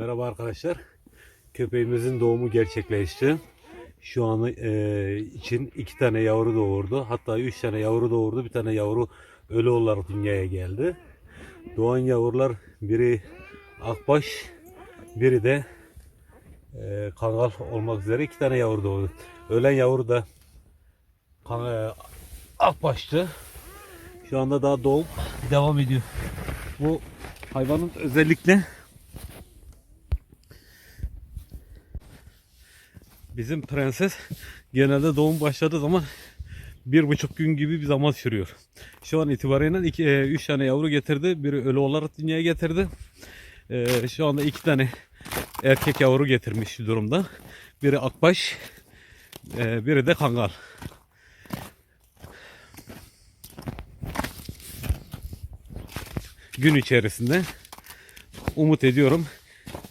Merhaba arkadaşlar. Köpeğimizin doğumu gerçekleşti. Şu an e, için iki tane yavru doğurdu. Hatta üç tane yavru doğurdu. Bir tane yavru ölü olarak dünyaya geldi. Doğan yavrular biri akbaş, biri de e, kangal olmak üzere iki tane yavru doğdu. Ölen yavru da kan, e, akbaştı. Şu anda daha doğum devam ediyor. Bu hayvanın özellikle Bizim prenses genelde doğum başladığı zaman bir buçuk gün gibi bir zaman sürüyor. Şu an itibariyle iki, e, üç tane yavru getirdi. Biri ölü olarak dünyaya getirdi. E, şu anda iki tane erkek yavru getirmiş durumda. Biri akbaş, e, biri de kangal. Gün içerisinde umut ediyorum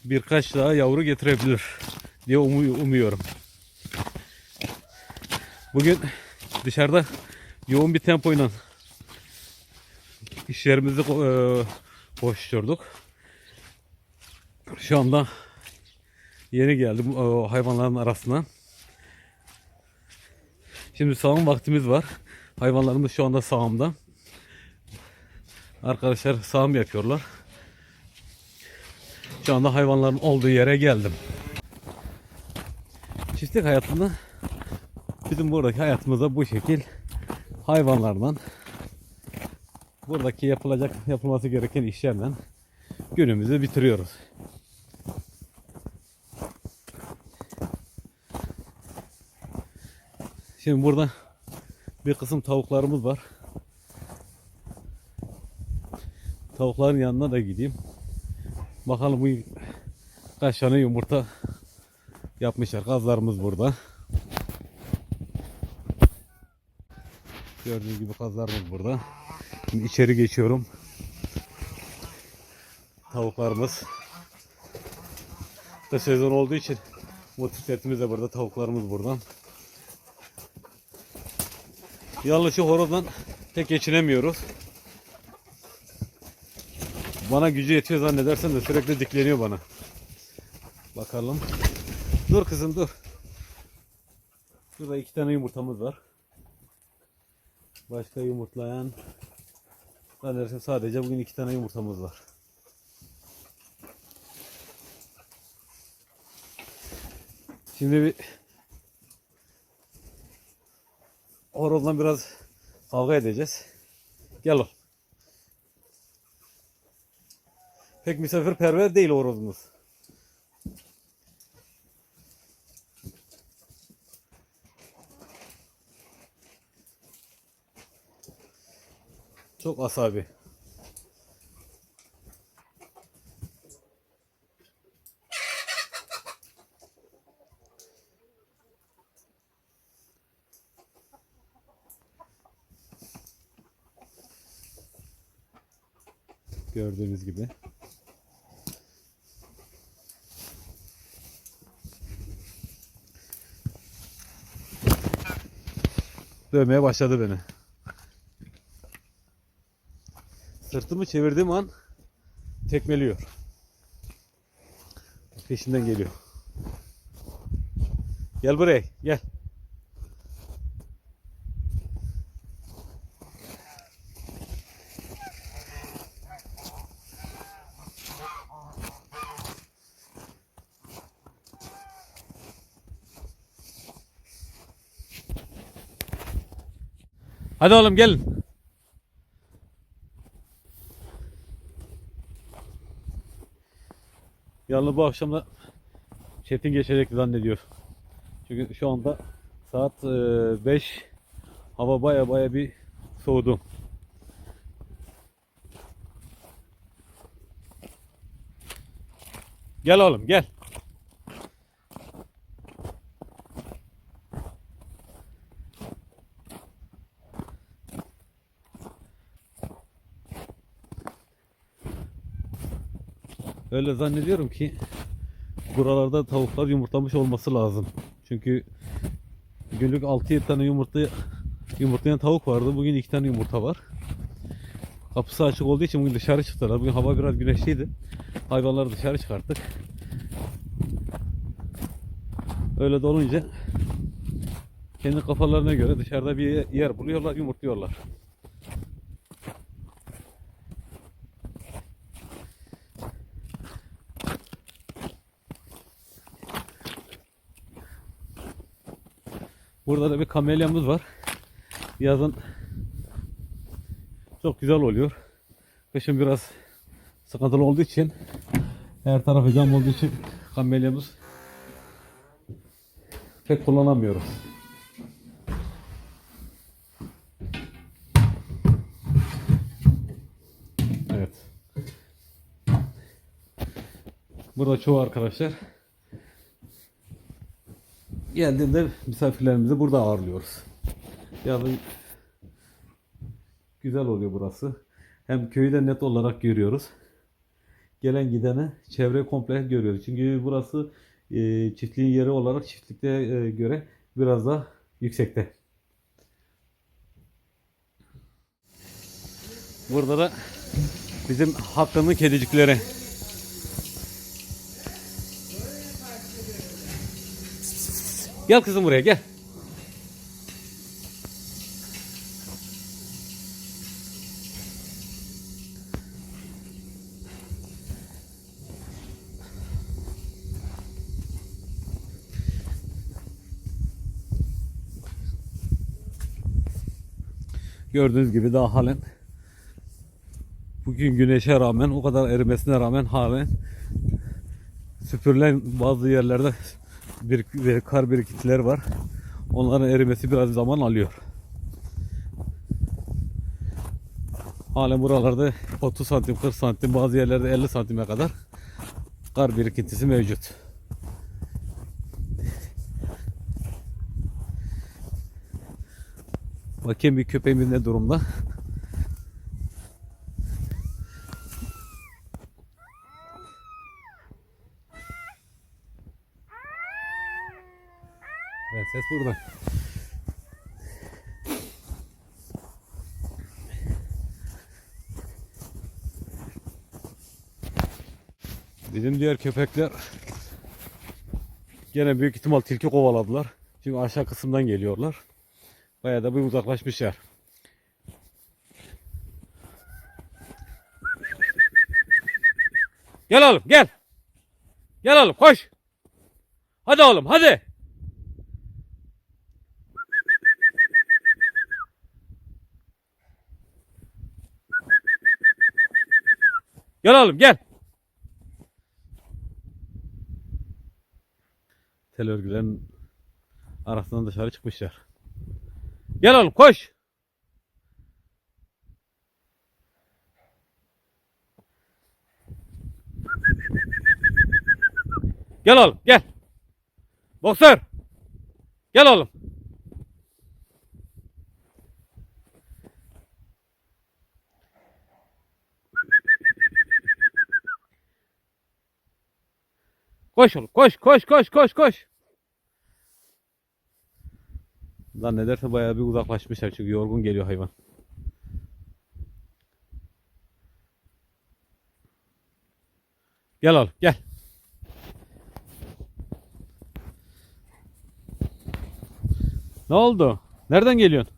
birkaç daha yavru getirebilir diye umu- umuyorum. Bugün dışarıda yoğun bir tempoyla işlerimizi e, koşturduk. Şu anda yeni geldim o hayvanların arasına. Şimdi sağım vaktimiz var. Hayvanlarımız şu anda sağımda. Arkadaşlar sağım yapıyorlar. Şu anda hayvanların olduğu yere geldim. Çiftlik hayatında bizim buradaki hayatımızda bu şekil hayvanlardan buradaki yapılacak yapılması gereken işlerle günümüzü bitiriyoruz. Şimdi burada bir kısım tavuklarımız var. Tavukların yanına da gideyim. Bakalım bu kaç tane yumurta yapmışlar. Kazlarımız burada. Gördüğünüz gibi kazlarımız burada. Şimdi içeri geçiyorum. Tavuklarımız. Da sezon olduğu için motosikletimiz de burada. Tavuklarımız burada. Yalnız şu horozdan pek geçinemiyoruz. Bana gücü yetiyor zannedersen de sürekli dikleniyor bana. Bakalım. Dur kızım dur. Şurada iki tane yumurtamız var. Başka yumurtlayan zannedersem sadece bugün iki tane yumurtamız var. Şimdi bir horozla biraz kavga edeceğiz. Gel ol. Pek misafirperver değil horozumuz. Çok asabi. Gördüğünüz gibi. Dövmeye başladı beni. Sırtımı çevirdiğim an tekmeliyor. Peşinden geliyor. Gel buraya, gel. Hadi oğlum gelin. Yalnız bu akşam da çetin geçecek zannediyor. Çünkü şu anda saat 5 hava baya baya bir soğudu. Gel oğlum gel. Öyle zannediyorum ki buralarda tavuklar yumurtlamış olması lazım. Çünkü günlük 6-7 tane yumurta yumurtlayan tavuk vardı. Bugün 2 tane yumurta var. Kapısı açık olduğu için bugün dışarı çıktılar. Bugün hava biraz güneşliydi. Hayvanları dışarı çıkarttık. Öyle dolunca kendi kafalarına göre dışarıda bir yer buluyorlar, yumurtluyorlar. Burada da bir kamelyamız var. Yazın çok güzel oluyor. Kışın biraz sıkıntılı olduğu için her tarafı cam olduğu için kamelyamız pek kullanamıyoruz. Evet. Burada çoğu arkadaşlar geldiğinde misafirlerimizi burada ağırlıyoruz. Yani güzel oluyor burası. Hem köyü de net olarak görüyoruz. Gelen gidene çevre komple görüyoruz. Çünkü burası e, çiftliğin yeri olarak çiftlikte e, göre biraz daha yüksekte. Burada da bizim Hakkı'nın kedicikleri. Gel kızım buraya gel. Gördüğünüz gibi daha halen bugün güneşe rağmen o kadar erimesine rağmen halen süpürülen bazı yerlerde bir, kar birikintileri var. Onların erimesi biraz zaman alıyor. Halen buralarda 30 santim 40 santim bazı yerlerde 50 santime kadar kar birikintisi mevcut. Bakayım bir köpeğimiz ne durumda. Evet ses burada. Bizim diğer köpekler gene büyük ihtimal tilki kovaladılar. Çünkü aşağı kısımdan geliyorlar. Bayağı da bir uzaklaşmışlar. Gel oğlum gel. Gel oğlum koş. Hadi oğlum hadi. Gel oğlum gel. Tel örgülerin arasından dışarı çıkmışlar. Gel oğlum koş. Gel oğlum gel. Boksör. Gel oğlum. Koş oğlum koş koş koş koş koş. Lan ne derse bayağı bir uzaklaşmışlar çünkü yorgun geliyor hayvan. Gel oğlum gel. Ne oldu? Nereden geliyorsun?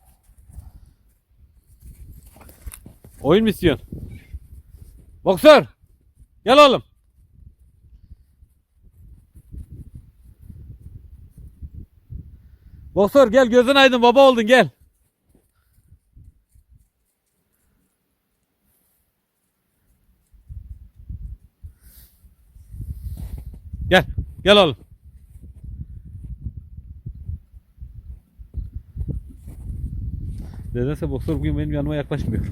Oyun mu istiyorsun? Boksör! Gel oğlum. Boksör gel gözün aydın baba oldun gel. Gel. Gel oğlum. Nedense boksör bugün benim yanıma yaklaşmıyor.